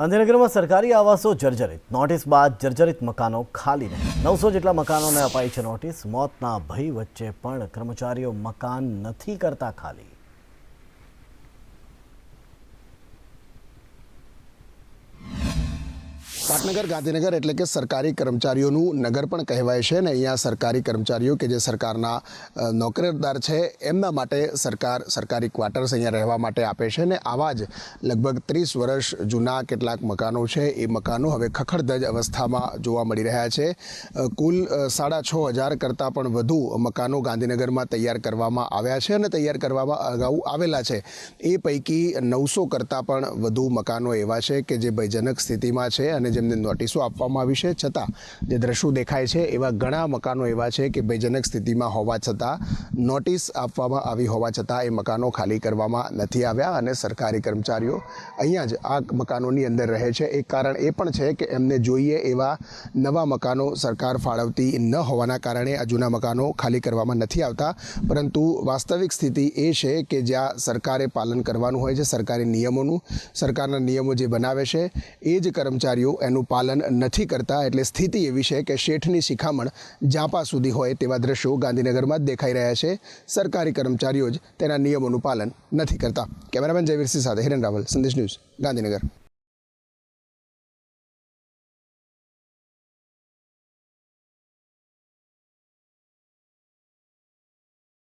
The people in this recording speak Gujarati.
ગાંધીનગરમાં સરકારી આવાસો જર્જરિત. નોટિસ બાદ જર્જરિત મકાનો ખાલી નહીં. નવસો જેટલા મકાનોને અપાઈ છે નોટિસ. મોતના ભય વચ્ચે પણ કર્મચારીઓ મકાન નથી કરતા ખાલી. પાટનગર, ગાંધીનગર એટલે કે સરકારી કર્મચારીઓનું નગર પણ કહેવાય છે ને અહીંયા સરકારી કર્મચારીઓ કે જે સરકારના નોકરીદાર છે, એમના માટે સરકાર, સરકારી ક્વાર્ટર્સ અહીંયા રહેવા માટે આપે છે ને આવા જ લગભગ ત્રીસ વર્ષ જૂના કેટલાક મકાનો છે, એ મકાનો હવે ખખડધજ અવસ્થામાં જોવા મળી રહ્યા છે. કુલ સાડા છ હજાર કરતાં પણ વધુ મકાનો ગાંધીનગરમાં તૈયાર કરવામાં આવ્યા છે અને તૈયાર કરવામાં અગાઉ આવેલા છે. એ પૈકી નવસો કરતાં પણ વધુ મકાનો એવા છે કે જે ભયજનક સ્થિતિમાં છે અને જેમને નોટિસો આપવામાં આવી છે. છતાં જે દ્રશ્યો દેખાય છે એવા ઘણા મકાનો એવા છે કે ભયજનક સ્થિતિમાં હોવા છતાં નોટિસ આપવામાં આવી હોવા છતાં એ મકાનો ખાલી કરવામાં નથી આવ્યા અને સરકારી કર્મચારીઓ અહીંયા જ આ મકાનોની અંદર રહે છે. એક કારણ એ પણ છે કે એમને જોઈએ એવા નવા મકાનો સરકાર ફાળવતી ન હોવાના કારણે આ જૂના મકાનો ખાલી કરવામાં નથી આવતા. પરંતુ વાસ્તવિક સ્થિતિ એ છે કે જ્યાં સરકારે પાલન કરવાનું હોય છે, સરકારી નિયમોનું, સરકારના નિયમો જે બનાવે છે, એ જ કર્મચારીઓ એનું પાલન નથી કરતા એટલે સ્થિતિ એવી છે કે શેઠની શિખામણ જાપા સુધી હોય તેવા દ્રશ્યો ગાંધીનગરમાં જ દેખાઈ રહ્યા છે. સરકારી કર્મચારીઓ જ તેના નિયમોનું પાલન નથી કરતા. કેમેરામેન જયવીરસિંહ સાથે હિરેન રાવલ, સંદેશ ન્યૂઝ ગાંધીનગર.